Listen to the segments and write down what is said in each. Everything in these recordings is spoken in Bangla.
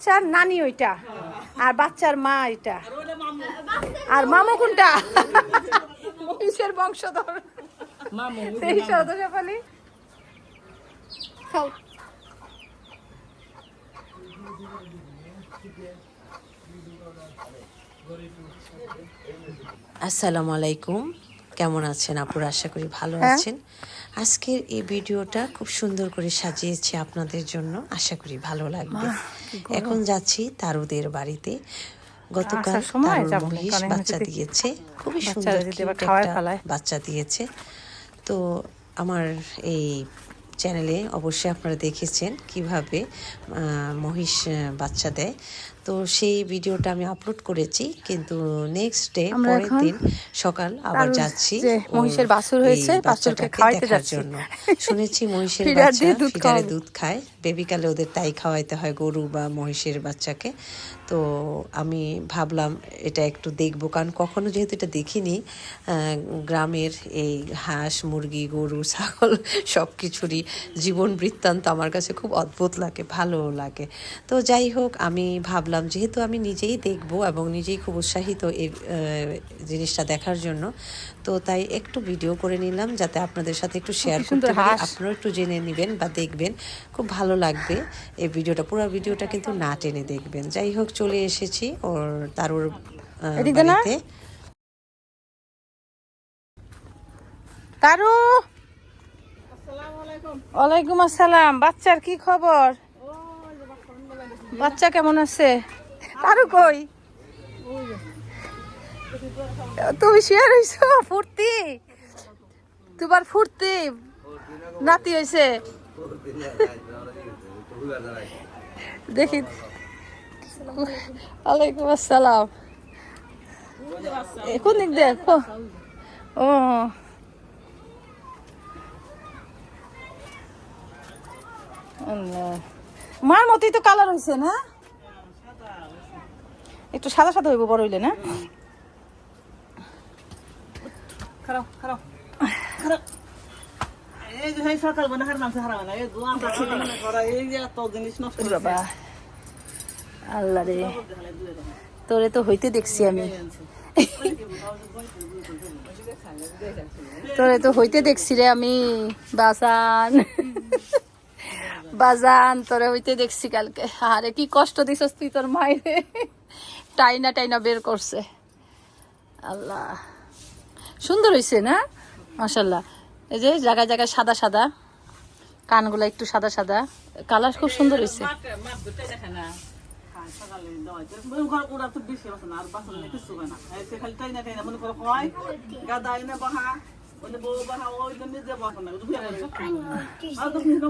বাচ্চার নানি ওইটা আর বাচ্চার মা এটা। আর মামু কোনটা? মহিষের বংশধর। সেই সদস্যপালি খাও। আসসালামু আলাইকুম। কেমন আছেন আপুরা? আশা করি ভালো হ্যাঁ। আছেন। আজকের এই ভিডিওটা খুব সুন্দর করে সাজিয়েছি আপনাদের জন্য। আশা করি ভালো লাগবে। এখন যাচ্ছি তারুদের বাড়িতে। গতকাল তারুর মহিষ বাচ্চা দিয়েছে। খুবই সুন্দর একটা বাচ্চা দিয়েছে। তো আমার এই চ্যানেলে অবশ্যই আপনারা দেখেছেন কীভাবে আহ, মহিষ বাচ্চা দেয়। তো সেই ভিডিওটা আমি আপলোড করেছি কিন্তু নেক্সট ডে পরের দিন সকাল আবার যাচ্ছি। মহিষের বাছুর হয়েছে, বাছুরকে খাওয়াইতে যাচ্ছি। জন্য। শুনেছি মহিষের বাচ্চা ফিডারে। দুধ খায়। বেবিকালে ওদের তাই খাওয়াইতে হয় গরু বা মহিষের বাচ্চাকে। তো আমি ভাবলাম এটা একটু দেখব কারণ কখনো যেহেতু এটা দেখিনি গ্রামের এই হাঁস মুরগি গরু ছাগল সব কিছুরই জীবন বৃত্তান্ত আমার কাছে খুব অদ্ভুত লাগে ভালো লাগে। তো যাই হোক আমি ভাবলাম যেহেতু আমি নিজেই দেখব এবং নিজেই খুব উৎসাহিত এই জিনিসটা দেখার জন্য তো তাই একটু ভিডিও করে নিলাম যাতে আপনাদের সাথে একটু শেয়ার করতে পারি। আপনারা একটু জেনে নেবেন বা দেখবেন খুব ভালো লাগবে এই ভিডিওটা পুরো ভিডিওটা কিন্তু না টেনে দেখবেন। যাই হোক চলে এসেছি ওর এদিকে না? বাড়িতে। তারু! ওয়ালাইকুম আসসালাম। বাচ্চার কি খবর? বাচ্চা কেমন আছে? তারু কই? তুমি শুয়ে রইছো ফুর্তি? তোমার ফুর্তি? নাতি হয়েছে দেখি। ওয়ালাইকুম আসসালাম। কোন দিক দিয়ে? ও। আল্লাহ। মার মতোই তো কালার হয়েছে না? একটু সাদা সাদা হইব বড় হইলে না? আল্লাহ রে। তোরে তো হইতে দেখছি আমি। তোরে তো হইতে দেখছি রে আমি বাজান বাজান, তোরে হইতে দেখছি কালকে। আরে, কি কষ্ট দিছস তুই তোর মায়েরে। টাইনা টাইনা বের করছে। আল্লাহ। সুন্দর হইছে না? মাশাল্লাহ এই যে, জায়গায় জায়গায় সাদা সাদা। কানগুলা একটু সাদা সাদা। কালার খুব সুন্দর হয়েছে না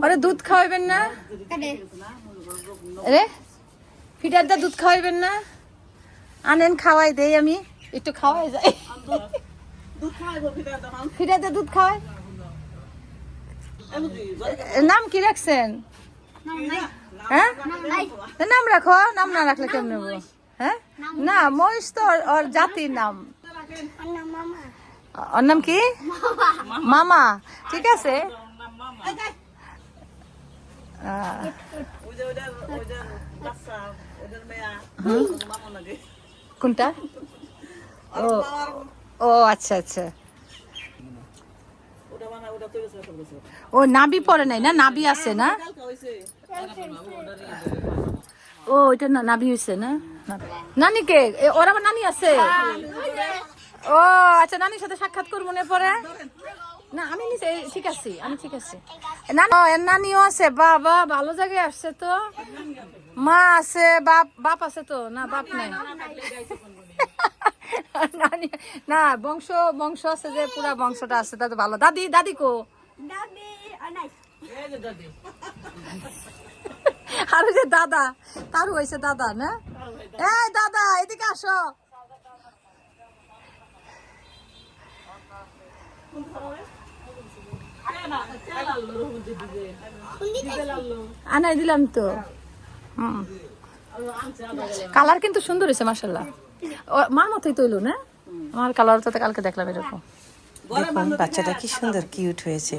আর দুধ খাওয়াইবেন না? রে ফিটার দা দুধ খাওয়াইবেন না? আনেন খাওয়াই দেই আমি। একটু খাওয়াই যাই। দুধ খাইবো ফিরে তখন ফিটার দা দুধ খাওয়াই। নাম কি রাখছেন? হ্যাঁ? নাম রাখো নাম না রাখলে কেমন হ্যাঁ? না মহিষ তো ওর- জাতির নাম। ওর নাম কি? মামা। ঠিক আছে। কোনটা? ও ও আচ্ছা আচ্ছা। ও নাবি পরে নাই না? নাবি আছে না? ও ওইটা না নাবি হয়েছে না? নানি কে এ, ওর আবার নানি আছে? ও আচ্ছা নানির সাথে সাক্ষাৎ করব মনে পরে? না আমি নিচে ঠিক আছি আমি ঠিক আছি। না নানিও আছে বাবা ভালো জায়গায় আসছে তো। মা আছে বাপ বাপ আছে তো না বাপ নাই। না বংশ বংশ আছে যে পুরা বংশটা আছে তা তো ভালো। দাদি দাদি কো? আর যে দাদা তারও হয়েছে দাদা না? এই দাদা এদিকে আসো। আনাই দিলাম তো। কালার কিন্তু সুন্দর হয়েছে মার্শাল্লাহ মার মতোই তৈলো না? আমার কালার তো কালকে দেখলাম এরকম। দেখুন বাচ্চাটা কি সুন্দর কিউট হয়েছে।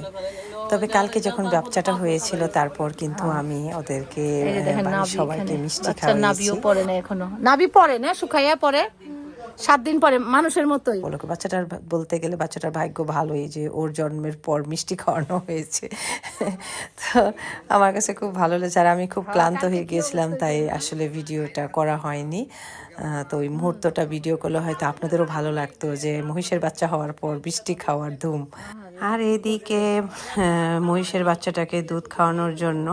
তবে কালকে যখন বাচ্চাটা হয়েছিল তারপর কিন্তু আমি ওদেরকে বাড়ির সবাইকে মিষ্টি বাচ্চার নাভিও পরে না এখনও। নাভি পরে না? শুকাইয়া পরে? সাত দিন পরে মানুষের মতোই। বলো বাচ্চাটার বলতে গেলে বাচ্চাটার ভাগ্য ভালোই যে ওর জন্মের পর মিষ্টি খাওয়ানো হয়েছে। তো আমার কাছে খুব ভালো লেগেছে আর আমি খুব ক্লান্ত হয়ে গিয়েছিলাম তাই আসলে ভিডিওটা করা হয়নি। তো ওই মুহূর্তটা ভিডিও করলে হয়তো আপনাদেরও ভালো লাগতো যে মহিষের বাচ্চা হওয়ার পর মিষ্টি খাওয়ার ধুম। আর এদিকে মহিষের বাচ্চাটাকে দুধ খাওয়ানোর জন্য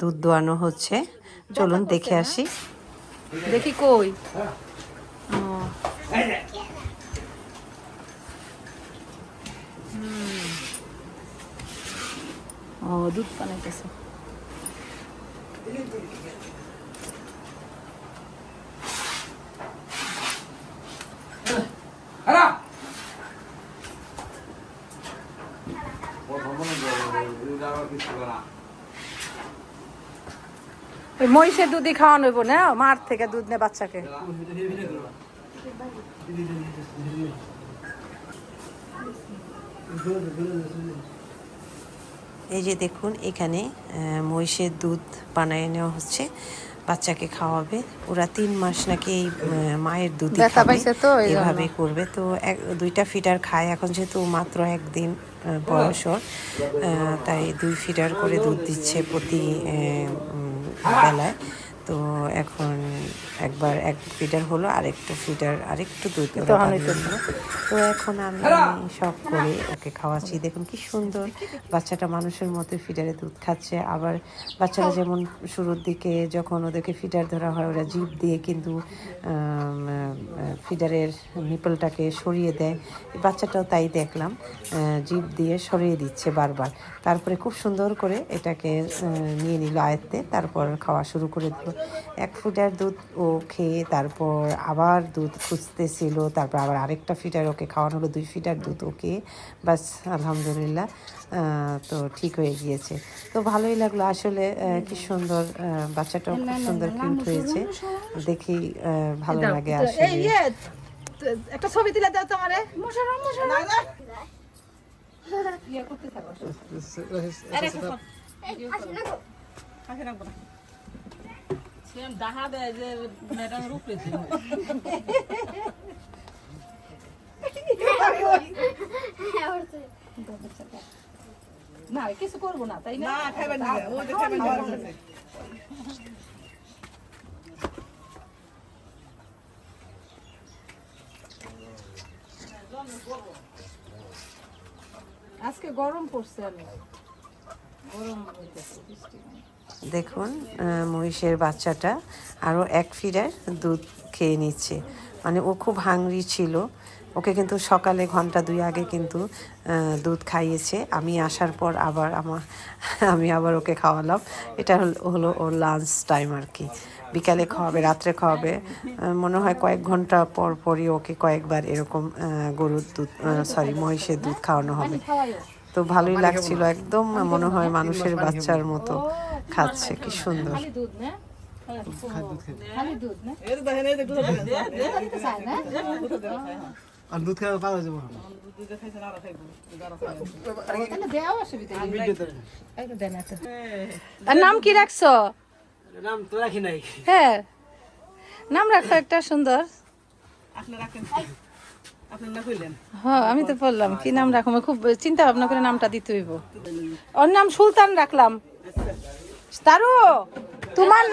দুধ দোয়ানো হচ্ছে। চলুন দেখে আসি। দেখি কই। ও। হুম। ও ওই মহিষের দুধই খাওয়ানো হইব না? মার থেকে দুধ নে বাচ্চাকে। এই যে দেখুন এখানে মহিষের দুধ বানায় নেওয়া হচ্ছে। বাচ্চাকে খাওয়াবে। ওরা তিন মাস নাকি এই মায়ের দুধ এভাবে করবে। তো এক দুইটা ফিটার খায়। এখন যেহেতু মাত্র একদিন আহ, বয়স তাই দুই ফিটার করে দুধ দিচ্ছে প্রতি 再来。তো এখন একবার এক ফিটার হলো আরেকটু ফিটার আরেকটু দুধ। তো এখন আমি সব করে ওকে খাওয়াচ্ছি। দেখুন কি সুন্দর বাচ্চাটা মানুষের মতো ফিডারে দুধ খাচ্ছে। আবার বাচ্চারা যেমন শুরুর দিকে যখন ওদেরকে ফিডার ধরা হয় ওরা জিভ দিয়ে কিন্তু ফিডারের নিপলটাকে সরিয়ে দেয়। বাচ্চাটাও তাই দেখলাম জিভ দিয়ে সরিয়ে দিচ্ছে বারবার। তারপরে খুব সুন্দর করে এটাকে নিয়ে নিল আয়ত্তে তারপর খাওয়া শুরু করে দিল। এক ফিটার দুধ ও খেয়ে তারপর আবার দুধ খুঁজতেছিল তারপর আবার আরেকটা ফিটার ওকে খাওয়ানো হলো দুই ফিটার দুধ ওকে বাস আলহামদুলিল্লাহ তো ঠিক হয়ে গিয়েছে তো ভালোই লাগল আসলে কি সুন্দর বাচ্চাটাও খুব সুন্দর কিউট হয়েছে দেখেই আহ, ভালো লাগে আসলে ইয়ে একটা ছবি দিলে দাও তোমারে মশারা মশারা ইয়ে করতে থাকো কাছে রাখব না সেম ডাহা দেয় যে ম্যাডামের উপরে না কিছু করব না তাই না? না না ও যে খাইবেন না আজকে গরম পড়ছে অনেক গরম হইতেছে বৃষ্টি নাই। দেখুন মহিষের বাচ্চাটা আরও এক ফিডার দুধ খেয়ে নিচ্ছে। মানে ও খুব হাংরি ছিল। ওকে কিন্তু সকালে ঘণ্টা দুই আগে কিন্তু দুধ খাইয়েছে। আমি আসার পর আবার আমার, আমি আবার ওকে খাওয়ালাম। এটা হল- ওর লাঞ্চ টাইম আর কি। বিকালে খাওয়াবে, রাত্রে খাওয়াবে। মনে হয় কয়েক ঘণ্টা পর পরই ওকে কয়েকবার এরকম গরুর দুধ সরি মহিষের দুধ খাওয়ানো হবে। তো ভালোই লাগছিল একদম মনে হয় মানুষের বাচ্চার মতো খাচ্ছে কি সুন্দর। খালি দুধ না। খালি দুধ না। এই যে দেখেন এই যে দুধ দেখেন। চাই না আর দুধ খাওয়া পাওয়া যাবে নাম কি রাখছো? নাম তো রাখি নাই। হ্যাঁ। নাম রাখো একটা সুন্দর। আপনি রাখেন। হ্যাঁ আমি তো বললাম, কি নাম রাখব খুব চিন্তা ভাবনা করে নামটা দিতে হইব। ওর নাম সুলতান রাখলাম। তারু, তোমার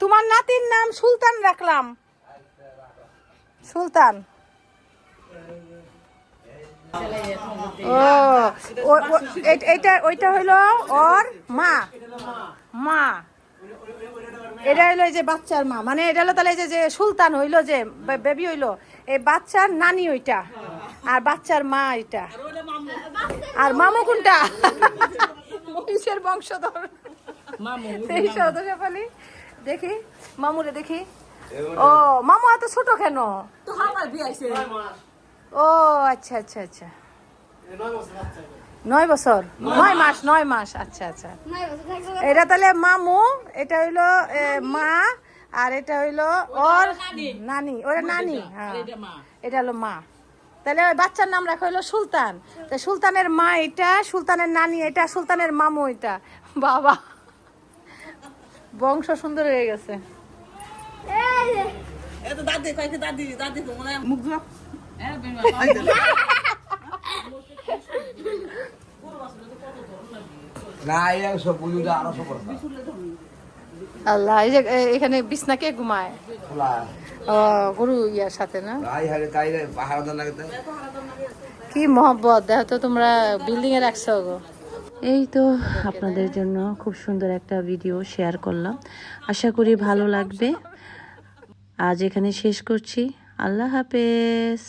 তোমার নাতির নাম সুলতান রাখলাম। সুলতান। ও এটা ওইটা হইল ওর মা। মা। এটা হইল যে বাচ্চার মা। মানে এটা হলো তাহলে যে সুলতান হইল যে বেবি হইল। এই বাচ্চার নানি ওইটা আর বাচ্চার মা এটা। আর মামু কোনটা? মহিষের বংশধর। দেখি মামুরে দেখি। ও মামু এত ছোট কেন? ও আচ্ছা আচ্ছা আচ্ছা। নয় বছর নয় মাস। নয় মাস আচ্ছা আচ্ছা। এটা তাহলে মামু এটা হইল এ, মা আর এটা হইল ওর নানি। ওরা নানি হ্যাঁ। এটা হলো মা। তাহলে ওই বাচ্চার নাম রাখা হলো সুলতান। তা সুলতানের মা এটা সুলতানের নানি এটা সুলতানের মামু এটা। বাবা বংশ সুন্দর হয়ে গেছে। এ তো দাদি কয়েকটি দাদি দাদি তো মনে হয় না এই সব বুঝুটা আরও সব আল্লাহ এই যে এখানে বিছনা কে ঘুমায়। ও গরু ইয়ার সাথে না? লাগে কি মহব্বত দেখো তো তোমরা বিল্ডিং এ রাখছো গো। এই তো আপনাদের জন্য খুব সুন্দর একটা ভিডিও শেয়ার করলাম। আশা করি ভালো লাগবে। আজ এখানে শেষ করছি। আল্লাহ হাফেজ।